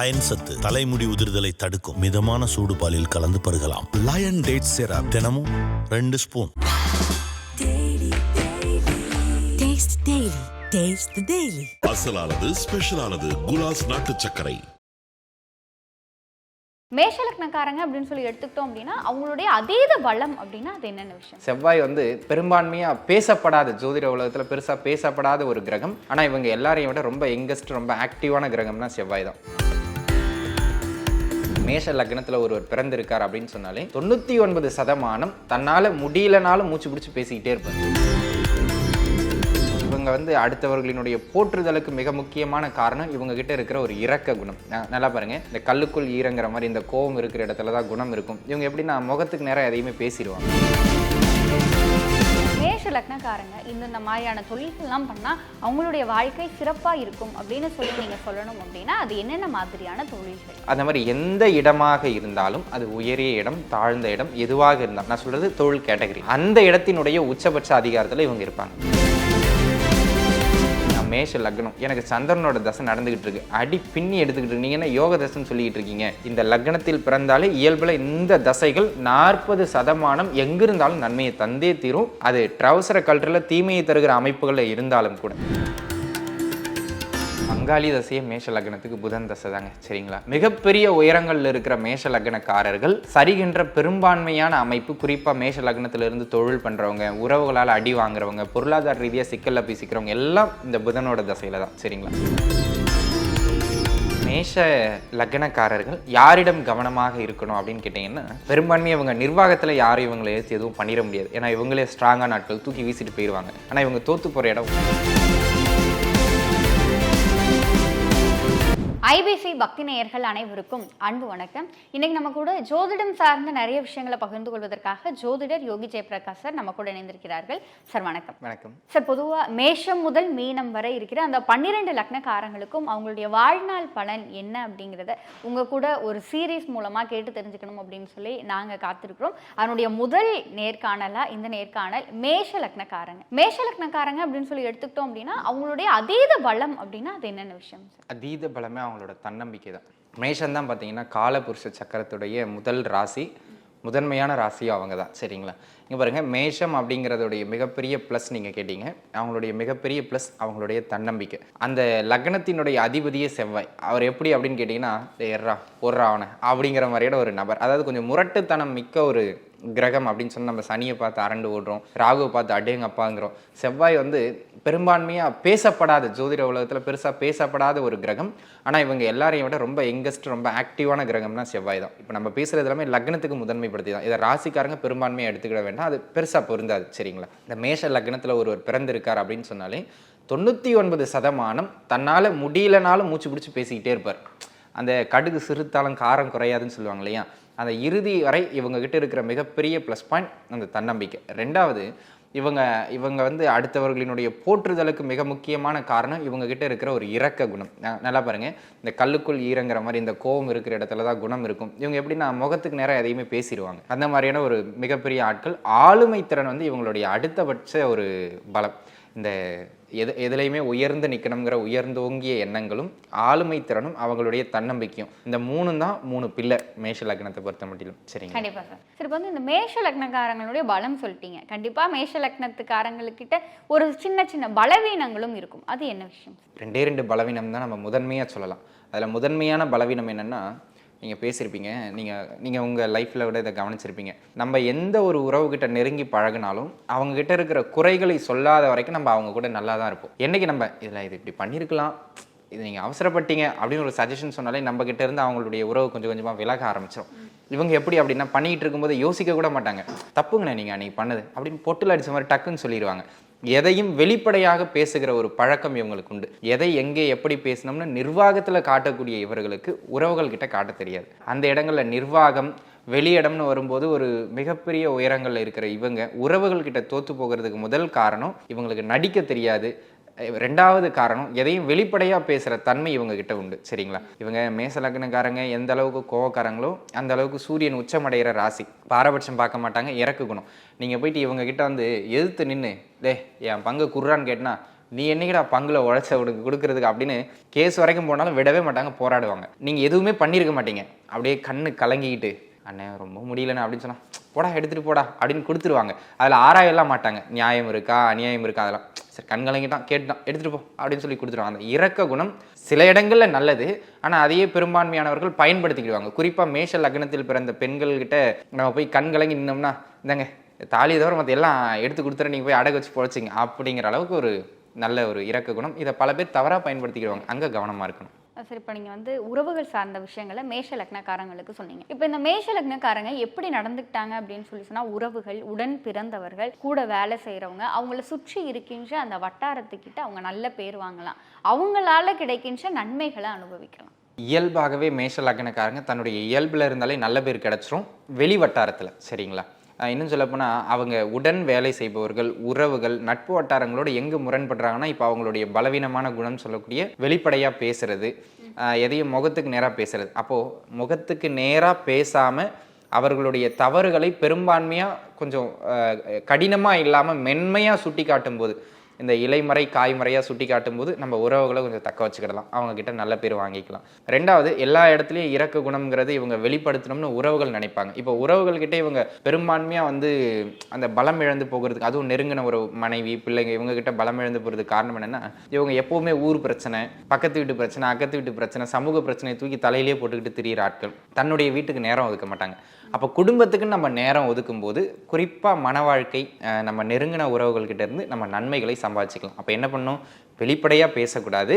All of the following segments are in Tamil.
அயன் சத்து தலைமுடி உதிர்தலை தடுக்கும். மிதமான சூடு பாலில் கலந்து பருகலாம். லயன் டேட் சிரப் தினமும் ரெண்டு ஸ்பூன். அசலானது ஸ்பெஷலானது குலாஸ் நாட்டு சர்க்கரை. மேஷலக்னக்காரங்க அப்படின்னு சொல்லி எடுத்துக்கிட்டோம் அப்படின்னா அவங்களுடைய அதீத பலம் அப்படின்னா அது என்னென்ன விஷயம்? செவ்வாய் வந்து பெரும்பான்மையாக பேசப்படாத ஜோதிட உலகத்தில் பெருசாக பேசப்படாத ஒரு கிரகம். ஆனால் இவங்க எல்லாரையும் விட ரொம்ப யங்கஸ்ட் ரொம்ப ஆக்டிவான கிரகம்னா செவ்வாய் தான். மேஷ லக்னத்தில் ஒருவர் பிறந்திருக்கார் அப்படின்னு சொன்னாலே தொண்ணூற்றி ஒன்பது சதமானம் தன்னால் முடியலனாலும் மூச்சு பிடிச்சி பேசிக்கிட்டே இருப்பார். இவங்க வந்து அடுத்தவர்களினுடைய போற்றுதலுக்கு மிக முக்கியமான காரணம் இவங்க கிட்ட இருக்கிற ஒரு இறக்க குணம். நல்லா பாருங்க. இந்த கல்லுக்குள் ஈரங்கிற மாதிரி இந்த கோவம் இருக்கிற இடத்துல தான் குணம் இருக்கும். இவங்க எப்படின்னா முகத்துக்கு நேரம் எதையுமே பேசிடுவாங்க. மேஷ லக்னக்காரங்க இந்தந்த மாதிரியான தொழில்கள்லாம் பண்ணால் அவங்களுடைய வாழ்க்கை சிறப்பாக இருக்கும் அப்படின்னு சொல்லி நீங்கள் சொல்லணும் அப்படின்னா அது என்னென்ன மாதிரியான தொழில்கள்? அந்த மாதிரி எந்த இடமாக இருந்தாலும் அது உயரிய இடம் தாழ்ந்த இடம் எதுவாக இருந்தாலும் நான் சொல்கிறது தொழில் கேட்டகரி. அந்த இடத்தினுடைய உச்சபட்ச அதிகாரத்தில் இவங்க இருப்பாங்க. மேஷ லக்னம். எனக்கு சந்திரனோட தசை நடந்துகிட்டு இருக்கு. அடி பின்னி எடுத்துக்கிட்டு இருக்கு. யோக தசைன்னு சொல்லிட்டு இருக்கீங்க? இந்த லக்னத்தில் பிறந்தாலே இயல்புல இந்த தசைகள் நாற்பது சதமானம் எங்கிருந்தாலும் நன்மையை தந்தே தீரும். அது ட்ரௌசர கல்ட்டரில் தீமையை தருகிற அமைப்புகளில் இருந்தாலும் கூட. பங்காளி தசையை மேஷ லக்னத்துக்கு புதன் தசை தாங்க சரிங்களா? மிகப்பெரிய உயரங்கள்ல இருக்கிற மேஷ லக்னக்காரர்கள் சரிகின்ற பெரும்பான்மையான அமைப்பு குறிப்பா மேஷ லக்னத்திலிருந்து தொழில் பண்றவங்க உறவுகளால் அடி வாங்குறவங்க பொருளாதார ரீதியா சிக்கல்ல பேசிக்கிறவங்க எல்லாம் இந்த புதனோட தசையில தான் சரிங்களா? மேஷ லக்னக்காரர்கள் யாரிடம் கவனமாக இருக்கணும் அப்படின்னு கேட்டிங்கன்னா பெரும்பான்மையை இவங்க நிர்வாகத்தில் யாரும் இவங்களை ஏற்றி எதுவும் பண்ணிட முடியாது. ஏன்னா இவங்களே ஸ்ட்ராங்கான நாட்கள் தூக்கி வீசிட்டு போயிடுவாங்க ஆனால் இவங்க தோத்து போகிற இடம் ஐபிசி பக்தி நேயர்கள் அனைவருக்கும் அன்பு வணக்கம். இன்னைக்கு நம்ம கூட ஜோதிடம் சார்ந்த நிறைய விஷயங்களை பகிர்ந்து கொள்வதற்காக ஜோதிடர் யோகி ஜெயபிரகாஷ் சார் நம்ம கூட இணைந்திருக்கிறார்கள். சார் வணக்கம். வணக்கம். சார் பொதுவாக மேஷம் முதல் மீனம் வரை இருக்கிற அந்த பன்னிரெண்டு லக்னக்காரங்களுக்கும் அவங்களுடைய வாழ்நாள் பலன் என்ன அப்படிங்கிறத உங்க கூட ஒரு சீரீஸ் மூலமா கேட்டு தெரிஞ்சுக்கணும் அப்படின்னு சொல்லி நாங்க காத்திருக்கிறோம். அதனுடைய முதல் நேர்காணலா இந்த நேர்காணல் மேஷ லக்னக்காரங்க. மேஷ லக்னக்காரங்க அப்படின்னு சொல்லி எடுத்துக்கிட்டோம் அப்படின்னா அவங்களுடைய அதீத பலம் அப்படின்னா அது என்னென்ன விஷயம் சார்? அதீத பலமே அவங்களோட தன்னம்பிக்கை தான். மேஷம் தான் பார்த்தீங்கன்னா காலபுருஷ சக்கரத்துடைய முதல் ராசி முதன்மையான ராசியும் அவங்க தான். சரிங்களா? இங்கே பாருங்க மேஷம் அப்படிங்கிறதுடைய மிகப்பெரிய ப்ளஸ் நீங்கள் கேட்டீங்க. அவங்களுடைய மிகப்பெரிய ப்ளஸ் அவங்களுடைய தன்னம்பிக்கை. அந்த லக்னத்தினுடைய அதிபதியே செவ்வாய். அவர் எப்படி அப்படின்னு கேட்டிங்கன்னா எர்ரா ஒர்ரா அவனை. அப்படிங்கிற மாதிரியான ஒரு நபர். அதாவது கொஞ்சம் முரட்டுத்தனம் மிக்க ஒரு கிரகம் அப்படின்னு சொல்லி நம்ம சனியை பார்த்து அரண்டு ஓடுறோம் ராகுவை பார்த்து அடேங்கப்பாங்கிறோம் செவ்வாய் வந்து பெரும்பான்மையாக பேசப்படாத ஜோதிட உலகத்தில் பெருசாக பேசப்படாத ஒரு கிரகம். ஆனால் இவங்க எல்லாரையும் விட ரொம்ப எங்கஸ்ட் ரொம்ப ஆக்டிவான கிரகம்னா செவ்வாய் தான். இப்போ நம்ம பேசுகிறது எல்லாமே லக்னத்துக்கு முதன்மைப்படுத்தி தான். இதை ராசிக்காரங்க பெரும்பான்மையாக எடுத்துக்கிட வேண்டாம். அது பெருசாக பொருந்தாது சரிங்களா? இந்த மேஷ லக்னத்தில் ஒருவர் பிறந்திருக்கார் அப்படின்னு சொன்னாலே தொண்ணூற்றி ஒன்பது சதமானம் தன்னால் முடியலனாலும் மூச்சு பிடிச்சி பேசிக்கிட்டே இருப்பார். அந்த கடுகு சிறுத்தாலும் காரம் குறையாதுன்னு சொல்லுவாங்க இல்லையா? அந்த இறுதி வரை இவங்க கிட்ட இருக்கிற மிகப்பெரிய ப்ளஸ் பாயிண்ட் அந்த தன்னம்பிக்கை. ரெண்டாவது இவங்க இவங்க வந்து அடுத்தவர்களினுடைய போற்றுதலுக்கு மிக முக்கியமான காரணம் இவங்க கிட்ட இருக்கிற ஒரு இறக்க குணம். நல்லா பாருங்க. இந்த கல்லுக்குள் ஈரங்கிற மாதிரி இந்த கோவம் இருக்கிற இடத்துல தான் குணம் இருக்கும். இவங்க எப்படின்னா முகத்துக்கு நேரம் எதையுமே பேசிடுவாங்க அந்த மாதிரியான ஒரு மிகப்பெரிய ஆட்கள் ஆளுமை திறன் வந்து இவங்களுடைய அடுத்தபட்ச ஒரு பலம். இந்த எது எதுலையுமே உயர்ந்து நிற்கணுங்கிற உயர்ந்தோங்கிய எண்ணங்களும் ஆளுமை திறனும் அவங்களுடைய தன்னம்பிக்கையும். இந்த மூணும் தான் மூணு பில்லர் மேஷ லக்னத்தை பொறுத்த மட்டிலும். சரிங்க கண்டிப்பா சார். சரி இப்போ வந்து இந்த மேஷ லக்னக்காரங்களுடைய பலம் சொல்லிட்டீங்க. கண்டிப்பா மேஷ லக்னத்துக்காரங்களுக்கிட்ட ஒரு சின்ன சின்ன பலவீனங்களும் இருக்கும். அது என்ன விஷயம்? ரெண்டே ரெண்டு பலவீனம் தான் நம்ம முதன்மையாக சொல்லலாம். அதில் முதன்மையான பலவீனம் என்னென்னா நீங்கள் பேசியிருப்பீங்க நீங்கள் நீங்கள் உங்கள் லைஃப்பில் விட இதை கவனிச்சிருப்பீங்க. நம்ம எந்த ஒரு உறவுகிட்ட நெருங்கி பழகினாலும் அவங்கக்கிட்ட இருக்கிற குறைகளை சொல்லாத வரைக்கும் நம்ம அவங்க கூட நல்லா தான் இருப்போம். என்றைக்கு நம்ம இதில் இது இப்படி பண்ணியிருக்கலாம் இது நீங்கள் அவசரப்பட்டீங்க. அப்படின்னு ஒரு சஜஷன் சொன்னாலே நம்மக்கிட்ட இருந்து அவங்களுடைய உறவு கொஞ்சம் கொஞ்சமாக விலக ஆரம்பிச்சிடும் இவங்க எப்படி அப்படின்னா பண்ணிகிட்டு இருக்கும்போது யோசிக்க கூட மாட்டாங்க. தப்புங்கண்ணே நீங்கள் அன்றைக்கி பண்ணுது. அப்படின்னு பொட்டில் அடிச்ச மாதிரி டக்குன்னு சொல்லிடுவாங்க எதையும் வெளிப்படையாக பேசுகிற ஒரு பழக்கம் இவங்களுக்கு உண்டு. எதை எங்கே எப்படி பேசணும்னு நிர்வாகத்தில் காட்டக்கூடிய இவர்களுக்கு உறவுகள் கிட்ட காட்ட தெரியாது. அந்த இடங்களில் நிர்வாகம் வெளியிடம்னு வரும்போது ஒரு மிகப்பெரிய உயரங்களில் இருக்கிற இவங்க உறவுகள் கிட்ட தோத்து போகிறதுக்கு முதல் காரணம் இவங்களுக்கு நடிக்க தெரியாது ரெண்டாவது காரணம் எதையும் வெளிப்படையாக பேசுகிற தன்மை இவங்க கிட்ட உண்டு. சரிங்களா? இவங்க மேச லக்னக்காரங்க எந்த அளவுக்கு கோவக்காரங்களோ அந்த அளவுக்கு சூரியன் உச்சமடைகிற ராசி. பாரபட்சம் பார்க்க மாட்டாங்க இறக்கு குணம். போயிட்டு இவங்க கிட்ட வந்து எதிர்த்து நின்று டே என் பங்கு குர்றான்னு கேட்டினா நீ என்னைக்குடா பங்குல உழைச்ச உனக்கு கொடுக்கறதுக்கு? அப்படின்னு கேஸ் வரைக்கும் போனாலும் விடவே மாட்டாங்க போராடுவாங்க. நீங்கள் எதுவுமே பண்ணியிருக்க மாட்டீங்க. அப்படியே கண்ணு கலங்கிக்கிட்டு அண்ணே ரொம்ப முடியலண்ணே அப்படின்னு சொன்னால் போடா எடுத்துகிட்டு போடா அப்படின்னு கொடுத்துருவாங்க. அதில் ஆராயலாம் மாட்டாங்க. நியாயம் இருக்கா? அநியாயம் இருக்கா? அதெல்லாம் சரி கண் கேட்டான் எடுத்துகிட்டு போ அப்படின்னு சொல்லி கொடுத்துருவாங்க. அந்த இரக்க குணம் சில இடங்களில் நல்லது ஆனால் அதையே பெரும்பான்மையானவர்கள் பயன்படுத்திக்கிடுவாங்க. குறிப்பாக மேஷ லக்னத்தில் பிறந்த பெண்கள்கிட்ட நம்ம போய் கண் கலங்கி நின்னோம்னா இந்தாங்க தாலியை தவிர மற்ற எல்லாம் எடுத்து கொடுத்துற நீங்கள் போய் அடகு வச்சு பொழைச்சிங்க அப்படிங்கிற அளவுக்கு ஒரு நல்ல ஒரு இறக்க குணம். இதை பல பேர் தவறாக பயன்படுத்திக்கிடுவாங்க. அங்கே கவனமாக இருக்கணும். சரி இப்போ நீங்கள் வந்து உறவுகள் சார்ந்த விஷயங்களை மேஷ லக்னக்காரங்களுக்கு சொன்னீங்க. இப்போ இந்த மேஷ லக்னக்காரங்க எப்படி நடந்துக்கிட்டாங்க அப்படின்னு சொல்லி சொன்னால் உறவுகள் உடன் பிறந்தவர்கள் கூட வேலை செய்கிறவங்க அவங்கள சுற்றி இருக்கின்ற அந்த வட்டாரத்துக்கிட்ட அவங்க நல்ல பேர் வாங்கலாம். அவங்களால கிடைக்கின்ற நன்மைகளை அனுபவிக்கலாம். இயல்பாகவே மேஷ லக்னக்காரங்க தன்னுடைய இயல்பில் இருந்தாலே நல்ல பேர் கிடச்சிரும். வெளி வட்டாரத்தில் சரிங்களா? இன்னும் சொல்லப்போனால் அவங்க உடன் வேலை செய்பவர்கள் உறவுகள் நட்பு வட்டாரங்களோட எங்கே முரண்படுறாங்கன்னா இப்போ அவங்களுடைய பலவீனமான குணம் சொல்லக்கூடிய வெளிப்படையாக பேசுறது அஹ் எதையும் முகத்துக்கு நேராக பேசுறது. அப்போது முகத்துக்கு நேராக பேசாமல் அவர்களுடைய தவறுகளை பெரும்பான்மையாக கொஞ்சம் கடினமாக இல்லாமல் மென்மையாக சுட்டி காட்டும்போது இந்த இலைமறை காய்மறையாக சுட்டி காட்டும்போது நம்ம உறவுகளை கொஞ்சம் தக்க வச்சுக்கிடலாம். அவங்கக்கிட்ட நல்ல பேர் வாங்கிக்கலாம். ரெண்டாவது எல்லா இடத்துலையும் இறக்க குணம்ங்கிறது இவங்க வெளிப்படுத்தணும்னு உறவுகள் நினைப்பாங்க. இப்போ உறவுகள்கிட்ட இவங்க பெரும்பான்மையாக வந்து அந்த பலம் இழந்து போகிறதுக்கு அதுவும் நெருங்கின ஒரு மனைவி பிள்ளைங்க இவங்கக்கிட்ட பலம் இழந்து போகிறதுக்கு காரணம் என்னென்னா இவங்க எப்போவுமே ஊர் பிரச்சனை பக்கத்து வீட்டு பிரச்சனை அக்கத்து வீட்டு பிரச்சனை சமூக பிரச்சனையை தூக்கி தலையிலேயே போட்டுக்கிட்டு திரியிற ஆட்கள். தன்னுடைய வீட்டுக்கு நேரம் ஒதுக்க மாட்டாங்க. அப்போ குடும்பத்துக்கு நம்ம நேரம் ஒதுக்கும்போது குறிப்பாக மன வாழ்க்கை நம்ம நெருங்கின உறவுகள்கிட்ட இருந்து நம்ம நன்மைகளை சம்பாதிச்சுக்கலாம். அப்போ என்ன பண்ணணும்? வெளிப்படையாக பேசக்கூடாது.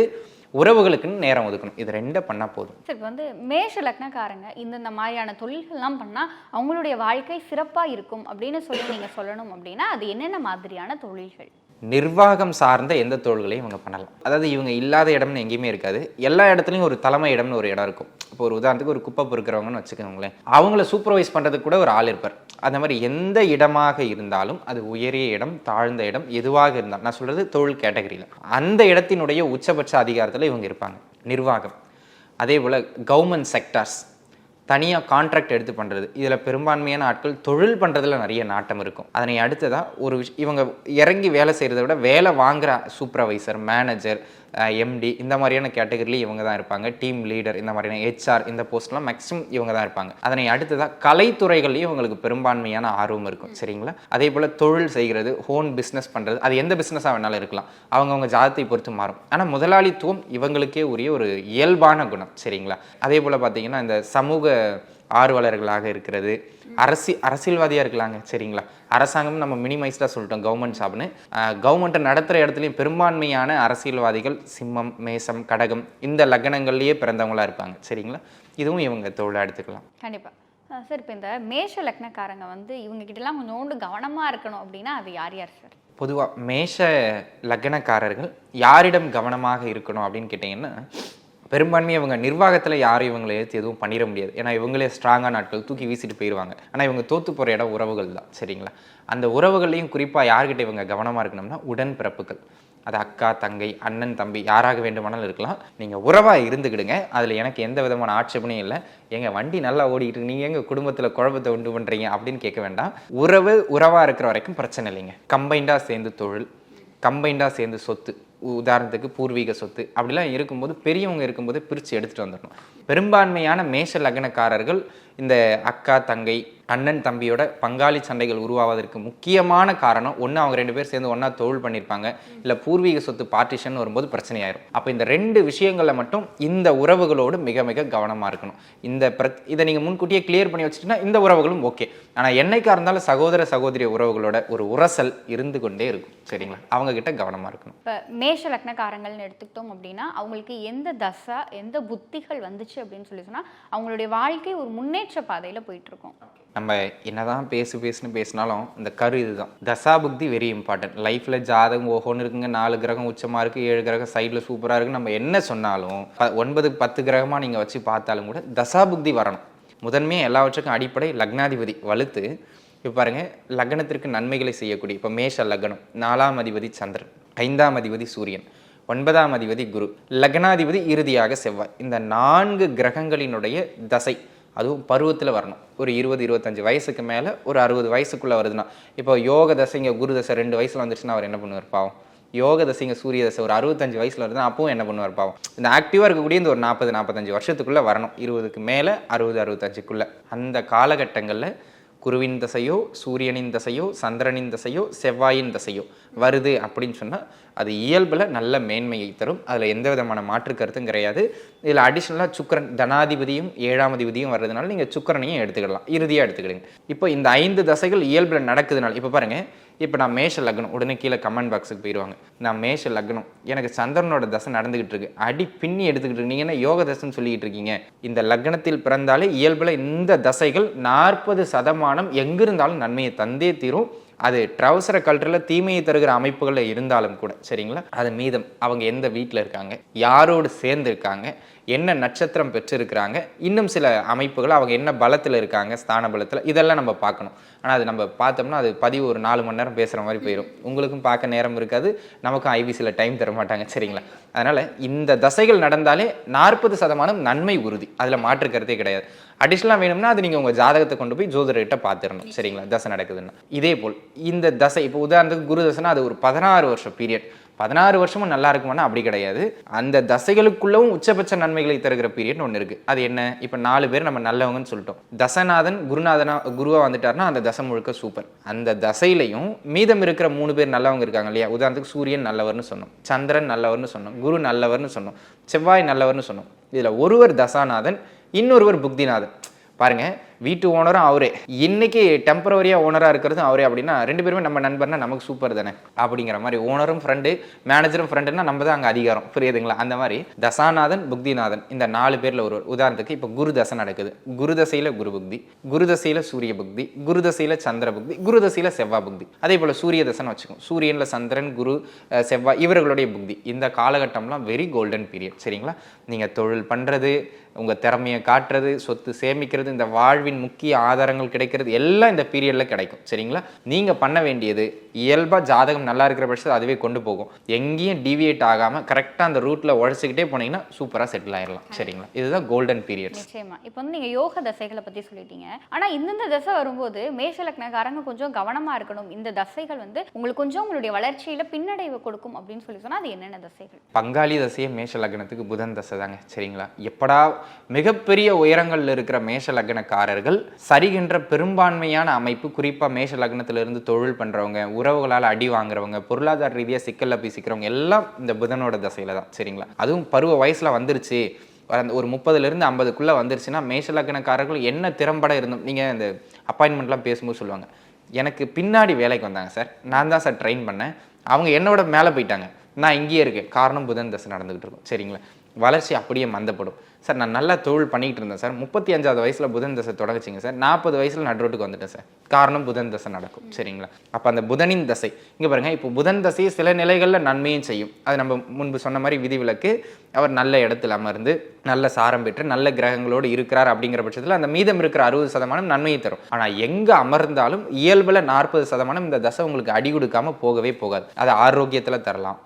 உறவுகளுக்குன்னு நேரம் ஒதுக்கணும். இது ரெண்டை பண்ணால் போதும். சரி இப்போ வந்து மேஷ லக்னக்காரங்க இந்தந்த மாதிரியான தொழில்கள்லாம் பண்ணால் அவங்களுடைய வாழ்க்கை சிறப்பாக இருக்கும் அப்படின்னு சொல்லி நீங்கள் சொல்லணும் அப்படின்னா அது என்னென்ன மாதிரியான தொழில்கள்? நிர்வாகம் சார்ந்த எந்த தொழில்களையும் இவங்க பண்ணலாம். அதாவது இவங்க இல்லாத இடம்னு எங்கேயுமே இருக்காது. எல்லா இடத்துலையும் ஒரு தலைமை இடம்னு ஒரு இடம் இருக்கும். இப்போ ஒரு உதாரணத்துக்கு ஒரு குப்பை பொறுக்கிறவங்கன்னு வச்சுக்கோங்களேன். அவங்கள சூப்பர்வைஸ் பண்ணுறதுக்கு கூட ஒரு ஆள் இருப்பார். அந்த மாதிரி எந்த இடமாக இருந்தாலும் அது உயரிய இடம் தாழ்ந்த இடம் எதுவாக இருந்தாலும் நான் சொல்கிறது தொழில் கேட்டகரியில் அந்த இடத்தினுடைய உச்சபட்ச அதிகாரத்தில் இவங்க இருப்பாங்க. நிர்வாகம். அதே போல் கவர்மெண்ட் செக்டார்ஸ் தனியாக கான்ட்ராக்ட் எடுத்து பண்ணுறது இதில் பெரும்பான்மையான ஆட்கள் தொழில் பண்ணுறதுல நிறைய நாட்டம் இருக்கும். அதனை அடுத்ததாக ஒரு விஷ் இவங்க இறங்கி வேலை செய்கிறத விட வேலை வாங்குற சூப்பர்வைசர் மேனேஜர் எம்டி இந்த மாதிரியான கேட்டகரியில் இவங்க தான் இருப்பாங்க. டீம் லீடர் இந்த மாதிரியான ஹெச்ஆர் இந்த போஸ்ட்லாம் மேக்ஸிமம் இவங்க தான் இருப்பாங்க. அதனை அடுத்ததாக கலைத்துறைகள்லையும் இவங்களுக்கு பெரும்பான்மையான ஆர்வம் இருக்கும். சரிங்களா? அதே போல் தொழில் செய்கிறது ஹோன் பிஸ்னஸ் பண்ணுறது அது எந்த பிஸ்னஸாக வேணாலும் இருக்கலாம். அவங்கவுங்க ஜாதத்தை பொறுத்து மாறும். ஆனால் முதலாளித்துவம் இவங்களுக்கே உரிய ஒரு இயல்பான குணம். சரிங்களா? அதே போல் பார்த்தீங்கன்னா இந்த சமூக ஆர்வலர்களாக இருக்கிறது அரசி அரசியல்வாதியாக இருக்கலாங்க சரிங்களா? அரசாங்கம் நம்ம மினிமைஸ்டாக சொல்லிட்டோம் கவர்மெண்ட் ஜாப்னு கவர்மெண்ட்டை நடத்துகிற இடத்துலையும் பெரும்பான்மையான அரசியல்வாதிகள் சிம்மம் மேசம் கடகம் இந்த லக்னங்கள்லேயே பிறந்தவங்களா இருப்பாங்க சரிங்களா? இதுவும் இவங்க தொழிலாக எடுத்துக்கலாம். கண்டிப்பாக சார் இப்போ இந்த மேஷ லக்னக்காரங்க வந்து இவங்க கிட்டலாம் கொஞ்சோண்டு கவனமாக இருக்கணும் அப்படின்னா அது யார் யார் சார்? பொதுவாக மேஷ லக்னக்காரர்கள் யாரிடம் கவனமாக இருக்கணும் அப்படின்னு கேட்டிங்கன்னா பெரும்பான்மை இவங்க நிர்வாகத்தில் யாரும் இவங்களை ஏற்று எதுவும் பண்ணிட முடியாது. ஏன்னா இவங்களே ஸ்ட்ராங்கான நாட்கள் தூக்கி வீசிட்டு போயிடுவாங்க ஆனால் இவங்க தோத்து போகிற இடம் உறவுகள் தான் சரிங்களா? அந்த உறவுகள்லையும் குறிப்பாக யார்கிட்ட இவங்க கவனமாக இருக்கணும்னா உடன் பிறப்புகள். அது அக்கா தங்கை அண்ணன் தம்பி யாராக வேண்டுமானாலும் இருக்கலாம். நீங்கள் உறவாக இருந்துக்கிடுங்க அதில் எனக்கு எந்த விதமான ஆட்சேபனையும் இல்லை. எங்கள் வண்டி நல்லா ஓடிக்கிட்டு இருக்கு. நீங்கள் எங்கள் குடும்பத்தில் குழப்பத்தை உண்டு பண்ணுறீங்க அப்படின்னு கேட்க வேண்டாம். உறவு உறவாக இருக்கிற வரைக்கும் பிரச்சனை இல்லைங்க. கம்பைண்டாக சேர்ந்து தொழில் கம்பைண்டாக சேர்ந்து சொத்து. உதாரணத்துக்கு பூர்வீக சொத்து அப்படிலாம் இருக்கும்போது பெரியவங்க இருக்கும்போது பிரித்து எடுத்துகிட்டு வந்துடணும். பெரும்பான்மையான மேஷ லக்னக்காரர்கள் இந்த அக்கா தங்கை அண்ணன் தம்பியோட பங்காளி சண்டைகள் உருவாவதற்கு முக்கியமான காரணம் ஒன்று அவங்க ரெண்டு பேர் சேர்ந்து ஒன்றா தொழில் பண்ணியிருப்பாங்க. இல்லை பூர்வீக சொத்து பார்ட்டிஷன் வரும்போது பிரச்சனையாயிரும். அப்போ இந்த ரெண்டு விஷயங்களில் மட்டும் இந்த உறவுகளோடு மிக மிக கவனமாக இருக்கணும். இந்த பிர இதை நீங்கள் முன்கூட்டியே கிளியர் பண்ணி வச்சுட்டீங்கன்னா இந்த உறவுகளும் ஓகே ஆனால் என்னைக்காக இருந்தாலும் சகோதர சகோதரி உறவுகளோட ஒரு உரசல் இருந்து கொண்டே இருக்கும். சரிங்களா? அவங்கக்கிட்ட கவனமாக இருக்கணும். மேஷ லக்னக்காரங்கள்னு எடுத்துக்கிட்டோம் அப்படின்னா அவங்களுக்கு எந்த தசா எந்த புத்திகள் வந்துச்சு அப்படின்னு சொல்லி சொன்னால் அவங்களுடைய வாழ்க்கை ஒரு முன்னேற்ற பாதையில் போயிட்டுருக்கும். நம்ம என்னதான் பேசு பேசுன்னு பேசினாலும் இந்த கரு இதுதான். தசாபுக்தி வெரி இம்பார்ட்டன்ட் லைஃப்பில் ஜாதகம் ஓஹோன்னு இருக்குங்க நாலு கிரகம் உச்சமாக இருக்குது ஏழு கிரகம் சைடில் சூப்பராக இருக்குது நம்ம என்ன சொன்னாலும் ஒன்பது பத்து கிரகமாக நீங்கள் வச்சு பார்த்தாலும் கூட தசாபுக்தி வரணும். முதன்மையாக எல்லாவற்றுக்கும் அடிப்படை லக்னாதிபதி வலுத்து இப்போ பாருங்கள் லக்னத்திற்கு நன்மைகளை செய்யக்கூடிய இப்போ மேஷ லக்னம் நாலாம் அதிபதி சந்திரன் ஐந்தாம் அதிபதி சூரியன் ஒன்பதாம் அதிபதி குரு லக்னாதிபதி இறுதியாக செவ்வாய். இந்த நான்கு கிரகங்களினுடைய தசை அதுவும் பருவத்தில் வரணும். ஒரு இருபது இருபத்தஞ்சு வயசுக்கு மேலே ஒரு அறுபது வயசுக்குள்ளே வருதுன்னா இப்போ யோக தசைங்க குரு தசை ரெண்டு வயசில் வந்துச்சுன்னா அவர் என்ன பண்ணுவார் பாவம்? யோக தசைங்க சூரிய தசை ஒரு அறுபத்தஞ்சு வயசில் வருது அப்பவும் என்ன பண்ணுவார் பாவம்? இந்த ஆக்டிவாக இருக்கக்கூடிய இந்த ஒரு நாற்பது நாற்பத்தஞ்சு வருஷத்துக்குள்ளே வரணும். இருபதுக்கு மேலே அறுபது அறுபத்தஞ்சுக்குள்ளே. அந்த காலகட்டங்களில் குருவின் தசையோ சூரியனின் தசையோ சந்திரனின் தசையோ செவ்வாயின் தசையோ வருது அப்படின்னு சொன்னால் அது இயல்பில் நல்ல மேன்மையை தரும். அதில் எந்த விதமான மாற்று கருத்தும் கிடையாது. இதில் அடிஷ்னலாக சுக்கரன் தனாதிபதியும் ஏழாம் அதிபதியும் வர்றதுனால நீங்கள் சுக்கரனையும் எடுத்துக்கிடலாம் இறுதியாக எடுத்துக்கிடுங்க. இப்போ இந்த ஐந்து தசைகள் இயல்பில் நடக்குதுனால இப்போ பாருங்கள் இப்போ நான் மேஷ லக்னம் உடனே கீழே கமெண்ட் பாக்ஸுக்கு போயிடுவாங்க நான் மேஷ லக்னம் எனக்கு சந்திரனோட தசை நடந்துகிட்டு இருக்கு. அடி பின்னி எடுத்துக்கிட்டு இருக்கீங்கன்னா யோக தசைன்னு சொல்லிக்கிட்டு இருக்கீங்க? இந்த லக்னத்தில் பிறந்தாலே இயல்பில் இந்த தசைகள் நாற்பது சதமானம் எங்கிருந்தாலும் நன்மையை தந்தே தீரும். அது ட்ரௌசரை கல்ட்டரில் தீமையை தருகிற அமைப்புகளில் இருந்தாலும் கூட சரிங்களா? அது மீதம் அவங்க எந்த வீட்டில் இருக்காங்க யாரோடு சேர்ந்து இருக்காங்க என்ன நட்சத்திரம் பெற்றிருக்கிறாங்க இன்னும் சில அமைப்புகள் அவங்க என்ன பலத்தில் இருக்காங்க ஸ்தான பலத்தில் இதெல்லாம் நம்ம பார்க்கணும். ஆனால் அது நம்ம பார்த்தோம்னா அது பதிவு ஒரு நாலு மணி நேரம் பேசுகிற மாதிரி போயிடும் உங்களுக்கும் பார்க்க நேரம் இருக்காது நமக்கும் ஐபிசியில் டைம் தர மாட்டாங்க சரிங்களா? அதனால் இந்த தசைகள் நடந்தாலே நாற்பது சதமானம் நன்மை உறுதி. அதில் மாற்று கருத்தே கிடையாது. அடிஷ்னலாக வேணும்னா அது நீங்கள் உங்கள் ஜாதகத்தை கொண்டு போய் ஜோதிடர்கிட்ட பார்த்துடணும். சரிங்களா? தசை நடக்குதுன்னா. இதே போல் இந்த தசை இப்போ உதாரணத்துக்கு குரு தசைனா அது ஒரு பதினாறு வருஷம் பீரியட் பதினாறு வருஷமும் நல்லா இருக்குமானா அப்படி கிடையாது. அந்த தசைகளுக்குள்ளவும் உச்சபட்ச நன்மைகளை தருகிற பீரியட்னு ஒன்று இருக்குது அது என்ன? இப்போ நாலு பேர் நம்ம நல்லவங்கன்னு சொல்லிட்டோம். தசநாதன் குருநாதனா குருவா வந்துட்டாருன்னா அந்த தசை முழுக்க சூப்பர் அந்த தசையிலையும் மீதம் இருக்கிற மூணு பேர் நல்லவங்க இருக்காங்க இல்லையா? உதாரணத்துக்கு சூரியன் நல்லவர்னு சொன்னோம். சந்திரன் நல்லவர்னு சொன்னோம். குரு நல்லவர்னு சொன்னோம். செவ்வாய் நல்லவர்னு சொன்னோம். இதில் ஒருவர் தசாநாதன் இன்னொருவர் புக்திநாதன். பாருங்கள் வீட்டு ஓனரும் அவரே. இன்னைக்கு டெம்பரவரியாக ஓனராக இருக்கிறதும் அவரே அப்படின்னா ரெண்டு பேருமே நம்ம நண்பர்னா நமக்கு சூப்பர் தானே? அப்படிங்கிற மாதிரி ஓனரும் ஃப்ரெண்டு மேனேஜரும் ஃப்ரெண்டுனா நம்ம தான் அங்கே அதிகாரம். புரியுதுங்களா? அந்த மாதிரி தசாநாதன் புக்திநாதன் இந்த நாலு பேரில் ஒரு உதாரணத்துக்கு இப்போ குரு தசை நடக்குது. குரு தசையில் குரு புக்தி குரு தசையில் சூரிய புக்தி குரு தசையில் சந்திர புக்தி குரு தசையில் செவ்வாய் புக்தி. அதே போல் சூரிய தசைன்னு வச்சுக்கோம் சூரியனில் சந்திரன் குரு செவ்வாய் இவர்களுடைய புக்தி. இந்த காலகட்டம்லாம் வெரி கோல்டன் பீரியட் சரிங்களா? நீங்கள் தொழில் பண்ணுறது உங்கள் திறமையை காட்டுறது சொத்து சேமிக்கிறது இந்த வாழ்வின் முக்கிய ஆதாரங்கள் கிடைக்கிறது எல்லாம் இந்த பீரியடில் கிடைக்கும். சரிங்களா? நீங்கள் பண்ண வேண்டியது இயல்பாக ஜாதகம் நல்லா இருக்கிற பட்சத்தில் அதுவே கொண்டு போகும். எங்கேயும் டிவியேட் ஆகாமல் கரெக்டாக அந்த ரூட்டில் உழைச்சிக்கிட்டே போனீங்கன்னா சூப்பராக செட்டில் ஆயிடலாம். சரிங்களா? இதுதான் கோல்டன் பீரியட்ஸ் நிச்சயமா. இப்போ வந்து நீங்க யோக தசைகளை பத்தி சொல்லிட்டீங்க. ஆனா இந்தந்த தசை வரும்போது மேஷ லக்னக்காரங்க கொஞ்சம் கவனமா இருக்கணும். இந்த தசைகள் வந்து உங்களுக்கு கொஞ்சம் உங்களுடைய வளர்ச்சியில பின்னடைவு கொடுக்கும் அப்படின்னு சொல்லி சொன்னா அது என்னென்ன தசைகள்? பங்காளி தசையே மேஷ லக்னத்துக்கு புதன் தசை தாங்க. சரிங்களா? எப்படா மிகப்பெரிய உயரங்கள்ல இருக்கிற மேஷ பண்ணுறார்கள் சரிகின்ற பெரும்பான்மையான அமைப்பு குறிப்பாக மேஷ லக்னத்திலிருந்து தொழில் பண்ணுறவங்க உறவுகளால் அடி வாங்குறவங்க பொருளாதார ரீதியாக சிக்கலில் போய் சிக்கிறவங்க எல்லாம் இந்த புதனோட தசையில் தான் சரிங்களா? அதுவும் பருவ வயசில் வந்துருச்சு. அந்த ஒரு முப்பதுலேருந்து ஐம்பதுக்குள்ளே வந்துருச்சுன்னா மேஷ லக்னக்காரர்கள் என்ன திறம்பட இருந்தோம் நீங்கள் இந்த அப்பாயின்மெண்ட்லாம் பேசும்போது சொல்லுவாங்க எனக்கு பின்னாடி வேலைக்கு வந்தாங்க சார். நான் தான் சார் ட்ரெயின் பண்ணேன். அவங்க என்னோட மேலே போயிட்டாங்க. நான் இங்கேயே இருக்கேன். காரணம் புதன் தசை நடந்துகிட்டு இருக்கும். சரிங்களா? வளர்ச்சி அப்படியே மந்தப்படும். சார் நான் நல்லா தொழில் பண்ணிகிட்டு இருந்தேன் சார். முப்பத்தி அஞ்சாவது வயசில் புதன் தசை தொடங்குச்சிங்க சார். நாற்பது வயசில் நடுரோட்டுக்கு வந்துட்டேன் சார். காரணம் புதன் தசை நடக்கும். சரிங்களா? அப்போ அந்த புதனின் தசை. இங்கே பாருங்கள் இப்போ புதன் தசை சில நிலைகளில் நன்மையும் செய்யும். அது நம்ம முன்பு சொன்ன மாதிரி விதிவிலக்கு அவர் நல்ல இடத்துல அமர்ந்து நல்ல சாரம் பெற்று நல்ல கிரகங்களோடு இருக்கிறார் அப்படிங்கிற பட்சத்தில் அந்த மீதம் இருக்கிற அறுபது சதமானம் நன்மையை தரும். ஆனால் எங்கே அமர்ந்தாலும் இயல்பில் நாற்பது சதமானம் இந்த தசை உங்களுக்கு அடி கொடுக்காம போகவே போகாது. அது ஆரோக்கியத்தில் தரலாம்.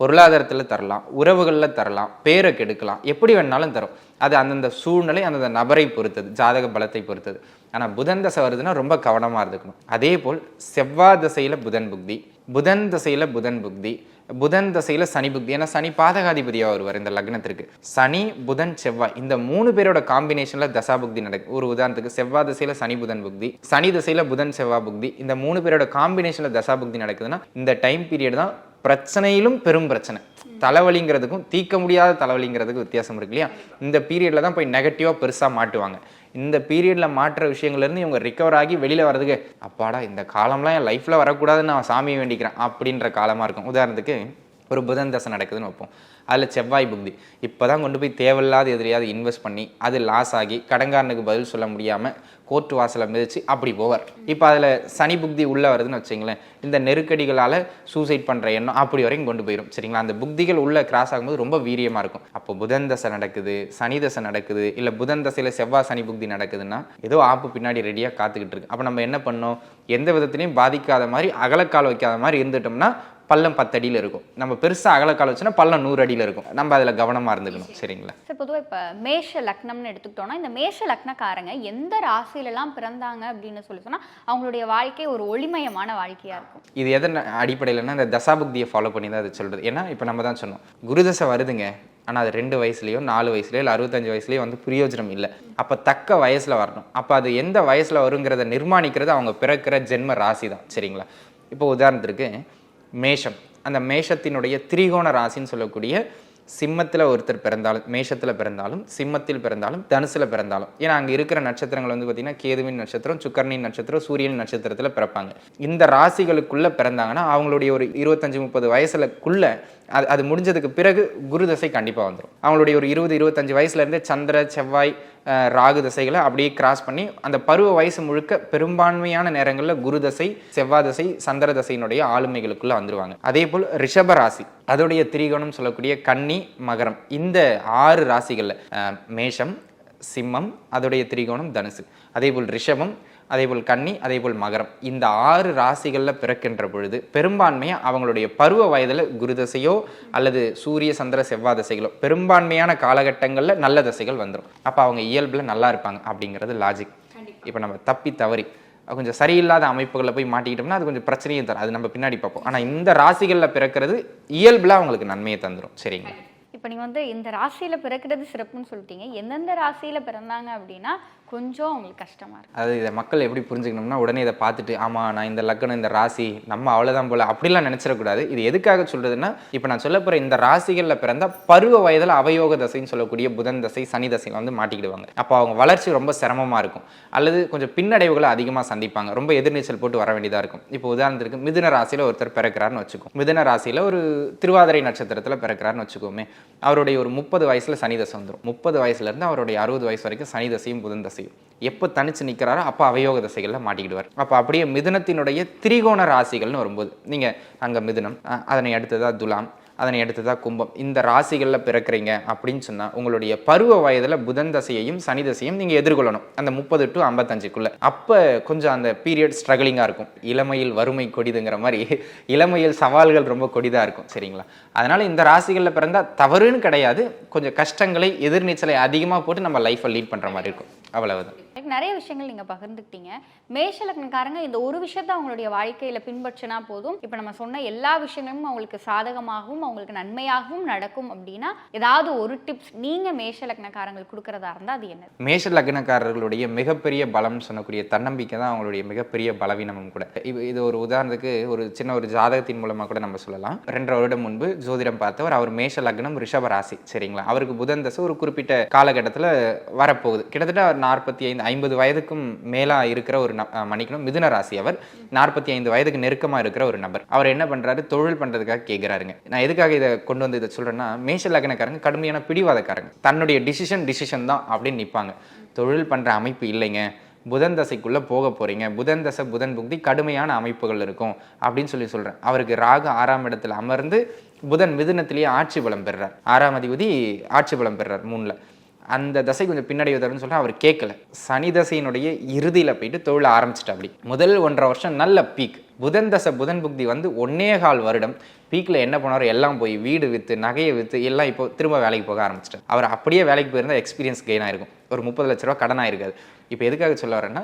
பொருளாதாரத்தில் தரலாம் உறவுகளில் தரலாம் பேரை கெடுக்கலாம் எப்படி வேணாலும் தரும். அது அந்தந்த சூழ்நிலை அந்தந்த நபரை பொறுத்தது ஜாதக பலத்தை பொறுத்தது. ஆனால் புதன் தசை வருதுன்னா ரொம்ப கவனமாக இருந்துக்கணும். அதே போல் செவ்வாய் தசையில் புதன் புக்தி புதன் தசையில் புதன் புக்தி புதன் தசையில் சனி புக்தி. ஏன்னா சனி பாதகாதிபதியாக வருவார் இந்த லக்னத்திற்கு. சனி புதன் செவ்வாய் இந்த மூணு பேரோட காம்பினேஷனில் தசா புக்தி நடக்கும் ஒரு உதாரணத்துக்கு செவ்வாய் தசையில் சனி புதன் புக்தி சனி தசையில் புதன் செவ்வாய் புக்தி இந்த மூணு பேரோட காம்பினேஷனில் தசா புக்தி நடக்குதுன்னா இந்த டைம் பீரியட் தான் பிரச்சனையிலும் பெரும் பிரச்சனை. தலைவலிங்கிறதுக்கும் தீர்க்க முடியாத தலைவலிங்கிறதுக்கு வித்தியாசம் இருக்கு இல்லையா? இந்த பீரியடில் தான் போய் நெகட்டிவாக பெருசாக மாட்டுவாங்க. இந்த பீரியடில் மாற்ற விஷயங்கள்லேருந்து இவங்க ரிக்கவர் ஆகி வெளியில் வர்றதுக்கு அப்பாடா இந்த காலம்லாம் என் லைஃப்பில் வரக்கூடாதுன்னு நான் சாமியை வேண்டிக்கிறேன் அப்படின்ற காலமாக இருக்கும். உதாரணத்துக்கு ஒரு புதன் தசை நடக்குதுன்னு வைப்போம். அதில் செவ்வாய் புக்தி. இப்போ தான் கொண்டு போய் தேவையில்லாத எதிரியாவது இன்வெஸ்ட் பண்ணி அது லாஸ் ஆகி கடங்காரனுக்கு பதில் சொல்ல முடியாமல் கோர்ட் வாசலை மிதிச்சு அப்படி போவார். இப்போ அதில் சனி புக்தி உள்ளே வருதுன்னு வச்சுங்களேன் இந்த நெருக்கடிகளால் சூசைட் பண்ணுற எண்ணம் அப்படி வரைக்கும் கொண்டு போயிடும் சரிங்களா? அந்த புக்திகள் உள்ளே கிராஸ் ஆகும்போது ரொம்ப வீரியமாக இருக்கும். அப்போ புதன் தசை நடக்குது சனி தசை நடக்குது இல்லை புதன் தசையில் செவ்வாய் சனி புக்தி நடக்குதுன்னா ஏதோ ஆப்பு பின்னாடி ரெடியாக காத்துக்கிட்டு இருக்கு. அப்போ நம்ம என்ன பண்ணோம்? எந்த விதத்துலையும் பாதிக்காத மாதிரி அகலக்கால் வைக்காத மாதிரி இருந்துட்டோம்னா பள்ளம் பத்து அடியில் இருக்கும். நம்ம பெருசாக அகலக்கால் வச்சுன்னா பள்ளம் நூறு அடியில் இருக்கும். நம்ம அதில் கவனமாக இருந்துக்கணும். சரிங்களா? சார் பொதுவாக இப்போ மேஷ லக்னம்னு எடுத்துக்கிட்டோம்னா இந்த மேஷ லக்னக்காரங்க எந்த ராசியிலலாம் பிறந்தாங்க அப்படின்னு சொல்லி சொன்னால் அவங்களுடைய வாழ்க்கை ஒரு ஒளிமயமான வாழ்க்கையாக இருக்கும். இது எதன் அடிப்படையிலன்னா இந்த தசாபுக்தியை ஃபாலோ பண்ணி தான் அது சொல்கிறது ஏன்னா இப்போ நம்ம தான் சொன்னோம் குருதசை வருதுங்க. ஆனால் அது ரெண்டு வயசுலையோ நாலு வயசுலையோ இல்லை அறுபத்தஞ்சு வயசுலையோ வந்து பிரயோஜனம் இல்லை. அப்போ தக்க வயசில் வரணும். அப்போ அது எந்த வயசில் வருங்கிறத நிர்மாணிக்கிறது அவங்க பிறக்கிற ஜென்ம ராசி தான் சரிங்களா? இப்போ உதாரணத்திற்கு மேஷம். அந்த மேஷத்தினுடைய திரிகோண ராசின்னு சொல்லக்கூடிய சிம்மத்தில் ஒருத்தர் பிறந்தாலும் மேஷத்தில் பிறந்தாலும் சிம்மத்தில் பிறந்தாலும் தனுசில் பிறந்தாலும். ஏன்னா அங்கே இருக்கிற நட்சத்திரங்கள் வந்து பார்த்திங்கன்னா கேதுவின் நட்சத்திரம் சுக்கரனின் நட்சத்திரம் சூரியன் நட்சத்திரத்தில் பிறப்பாங்க. இந்த ராசிகளுக்குள்ளே பிறந்தாங்கன்னா அவங்களுடைய ஒரு இருபத்தஞ்சி முப்பது வயசுலக்குள்ளே அது அது முடிஞ்சதுக்கு பிறகு குரு தசை கண்டிப்பாக வந்துடும் அவங்களுடைய ஒரு இருபது இருபத்தஞ்சு வயசுலேருந்து சந்திர செவ்வாய் ராகு தசைகளை அப்படியே கிராஸ் பண்ணி அந்த பருவ வயசு முழுக்க பெரும்பான்மையான நேரங்களில் குரு தசை செவ்வாய் தசை சந்திர தசையினுடைய ஆளுமைகளுக்குள்ளே வந்துடுவாங்க அதே போல் ரிஷப ராசி அதோடைய திரிகோணம் சொல்லக்கூடிய கன்னி மகரம் இந்த ஆறு ராசிகளில் மேஷம் சிம்மம் அதோடைய திரிகோணம் தனுசு. அதே போல் ரிஷபம் அதேபோல் கன்னி அதேபோல் மகரம். இந்த ஆறு ராசிகளில் பிறக்கின்ற பொழுது பெரும்பான்மையாக அவங்களுடைய பருவ வயதில் குரு தசையோ அல்லது சூரிய சந்திர செவ்வாய் தசைகளோ பெரும்பான்மையான காலகட்டங்களில் நல்ல தசைகள் வந்துடும் அப்போ அவங்க இயல்பில் நல்லா இருப்பாங்க அப்படிங்கிறது லாஜிக் இப்போ நம்ம தப்பி தவறி கொஞ்சம் சரியில்லாத அமைப்புகளில் போய் மாட்டிக்கிட்டோம்னா அது கொஞ்சம் பிரச்சனையும் தரும். அது நம்ம பின்னாடி பார்ப்போம். ஆனால் இந்த ராசிகளில் பிறக்கிறது இயல்பில் அவங்களுக்கு நன்மையை தந்துடும் சரிங்க இப்போ நீங்கள் வந்து இந்த ராசியில் பிறக்கிறது சிறப்புன்னு சொல்லிட்டீங்க. எந்தெந்த ராசியில் பிறந்தாங்க அப்படின்னா கொஞ்சம் அவங்களுக்கு கஷ்டமாக இருக்கும் அதாவது இதை மக்கள் எப்படி புரிஞ்சுக்கணும்னா உடனே இதை பார்த்துட்டு ஆமாம் நான் இந்த லக்கணம் இந்த ராசி நம்ம அவ்வளோதான் போல அப்படிலாம் நினச்சிடக்கூடாது. இது எதுக்காக சொல்கிறதுன்னா இப்போ நான் சொல்ல போகிற இந்த ராசிகளில் பிறந்த பருவ வயதில் அவயோக தசைன்னு சொல்லக்கூடிய புதன் தசை சனி தசையில் வந்து மாட்டிக்கிடுவாங்க. அப்போ அவங்க வளர்ச்சி ரொம்ப சிரமமாக இருக்கும். அல்லது கொஞ்சம் பின்னடைவுகளை அதிகமாக சந்திப்பாங்க. ரொம்ப எதிர்நீச்சல் போட்டு வர வேண்டியதாக இருக்கும். இப்போ உதாரணத்துக்கு மிதுன ராசியில் ஒருத்தர் பிறக்கிறாருன்னு வச்சுக்கோம் மிதுன ராசியில் ஒரு திருவாதிரை நட்சத்திரத்தில் பிறக்கிறாருன்னு வச்சுக்கோமே அவருடைய ஒரு முப்பது வயசில் சனி தசை வந்துடும் முப்பது வயசுலேருந்து அவருடைய அறுபது வயசு வரைக்கும் சனி தசையும் புதன் தசையும் எப்போ தனிச்சு நிற்கிறாரோ அப்போ அவயோக தசைகளில் மாட்டிக்கிடுவார். அப்போ அப்படியே மிதுனத்தினுடைய திரிகோண ராசிகள்னு வரும்போது நீங்கள் அங்கே மிதுனம் அதனை அடுத்ததா துலாம் அதனை அடுத்ததா கும்பம். இந்த ராசிகளில் பிறக்கிறீங்க அப்படின்னு சொன்னால் உங்களுடைய பருவ வயதில் புதன் தசையையும் சனி தசையும் நீங்கள் எதிர்கொள்ளணும். அந்த முப்பது டு ஐம்பத்தஞ்சுக்குள்ளே. அப்போ கொஞ்சம் அந்த பீரியட் ஸ்ட்ரகிளிங்காக இருக்கும். இளமையில் வறுமை கொடிதுங்கிற மாதிரி இளமையில் சவால்கள் ரொம்ப கொடிதாக இருக்கும். சரிங்களா? அதனால் இந்த ராசிகளில் பிறந்தால் தவறுன்னு கிடையாது. கொஞ்சம் கஷ்டங்களை எதிர்நீச்சலை அதிகமாக போட்டு நம்ம லைஃப்பை லீட் பண்ணுற மாதிரி இருக்கும். அவ்வளவுதான். நிறைய விஷயங்கள் நீங்கள் பகிர்ந்துக்கிட்டீங்க. மேஷ லக்னக்காரங்க இந்த ஒரு விஷயத்த அவங்களுடைய வாழ்க்கையில் பின்பற்றினா போதும். இப்போ நம்ம சொன்ன எல்லா விஷயங்களும் அவங்களுக்கு சாதகமாகவும் அவங்களுக்கு நன்மையாகவும் நடக்கும் அப்படின்னா ஏதாவது ஒரு டிப்ஸ் நீங்கள் மேஷ லக்னக்காரங்களுக்கு கொடுக்கறதா இருந்தால் அது என்ன மேஷ லக்னக்காரர்களுடைய மிகப்பெரிய பலம் சொல்லக்கூடிய தன்னம்பிக்கை தான் அவங்களுடைய மிகப்பெரிய பலவீனமும் கூட. இது இது ஒரு உதாரணத்துக்கு ஒரு சின்ன ஒரு ஜாதகத்தின் மூலமாக கூட நம்ம சொல்லலாம். ரெண்டரை வருடம் முன்பு ஜோதிடம் பார்த்தவர் அவர் மேஷ லக்னம் ரிஷப ராசி சரிங்களா? அவருக்கு புதன் தசை ஒரு குறிப்பிட்ட காலகட்டத்தில் வரப்போகுது. கிட்டத்தட்ட அவர் நாற்பத்தி ஐந்து ஐம்பது வயதுக்கும் மேலா இருக்கிற ஒரு மன்னிக்கணும். மிதுன ராசி அவர் நாற்பத்தி ஐந்து வயதுக்கு நெருக்கமாக இருக்கிற ஒரு நபர். அவர் என்ன பண்றாரு? தொழில் பண்றதுக்காக கேட்குறாருங்க நான் எதுக்காக இதை கொண்டு வந்து இதை சொல்றேன்னா மேஷ லக்னக்காரங்க கடுமையான பிடிவாதக்காரங்க. தன்னுடைய டிசிஷன் டிசிஷன் தான் அப்படின்னு நிற்பாங்க தொழில் பண்ற அமைப்பு இல்லைங்க. புதன் தசைக்குள்ள போக போறீங்க. புதன் தசை புதன் புக்தி கடுமையான அமைப்புகள் இருக்கும் அப்படின்னு சொல்லி சொல்றேன். அவருக்கு ராகு ஆறாம் இடத்துல அமர்ந்து புதன் மிதுனத்திலேயே ஆட்சி பலம் பெறுறார். ஆறாம் அதிபதி ஆட்சி பலம் பெறுறார் மூணுல. அந்த தசை கொஞ்சம் பின்னாடி வருதுன்னு சொல்லிட்டு அவர் கேட்கல. சனி தசையினுடைய இறுதியில் போயிட்டு தொழில் ஆரம்பிச்சிட்டா அப்படி முதல் ஒன்றரை வருஷம் நல்ல பீக் புதன் தசை புதன் புக்தி வந்து ஒன்னே கால் வருடம். பீக்கில் என்ன பண்ணாரோ எல்லாம் போய் வீடு விற்று நகையை விற்று எல்லாம் இப்போ திரும்ப வேலைக்கு போக ஆரம்பிச்சிட்டார். அவர் அப்படியே வேலைக்கு போயிருந்தால் எக்ஸ்பீரியன்ஸ் கெயின் ஆயிருக்கும். ஒரு முப்பது லட்ச ரூபா கடன் ஆயிருக்காது இப்போ எதுக்காக சொல்ல வரேன்னா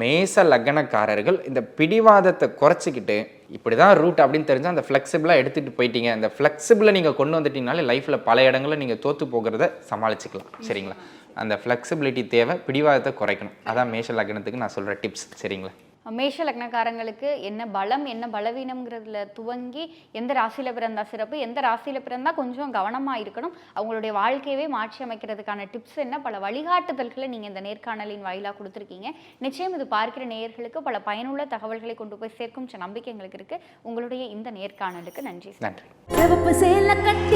மேச லக்னக்காரர்கள் இந்த பிடிவாதத்தை குறைச்சிக்கிட்டு இப்படி தான் ரூட் அப்படின்னு தெரிஞ்சால் அந்த ஃப்ளெக்சிபிளாக எடுத்துகிட்டு போயிட்டீங்க. அந்த ஃப்ளெக்சிபிளை நீங்கள் கொண்டு வந்துட்டீங்கனாலே லைஃப்பில் பல இடங்களில் நீங்கள் தோற்று போகிறத சமாளிச்சுக்கலாம். சரிங்களா? அந்த ஃப்ளெக்சிபிலிட்டி தேவை பிடிவாதத்தை குறைக்கணும். அதான் மேஷ லக்னத்துக்கு நான் சொல்கிற டிப்ஸ் சரிங்களா? மேஷ லக்னக்காரங்களுக்கு என்ன பலம் என்ன பலவீனம்ங்கிறதுல துவங்கி எந்த ராசியில் பிறந்தா சிறப்பு எந்த ராசியில் பிறந்தா கொஞ்சம் கவனமாக இருக்கணும். அவங்களுடைய வாழ்க்கையவே மாற்றி அமைக்கிறதுக்கான டிப்ஸ் என்ன பல வழிகாட்டுதல்களை நீங்கள் இந்த நேர்காணலின் வாயிலாக கொடுத்துருக்கீங்க. நிச்சயம் இது பார்க்கிற நேயர்களுக்கு பல பயனுள்ள தகவல்களை கொண்டு போய் சேர்க்கும் நம்பிக்கை எங்களுக்கு இருக்குது உங்களுடைய இந்த நேர்காணலுக்கு நன்றி சார். நன்றி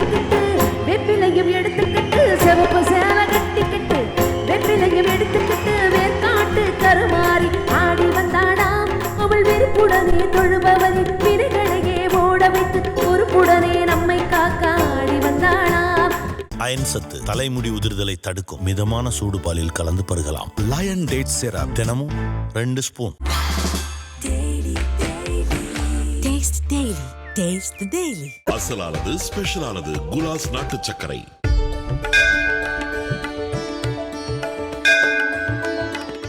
அயன் சத்து தலைமுடி உதிர்தலை தடுக்கும். மிதமான சூடு பாலில் கலந்து பருகலாம். Lion date syrup. தினமும் ரெண்டு ஸ்பூன். அசலானது ஸ்பெஷலானது குலாஸ் நாட்டு சர்க்கரை.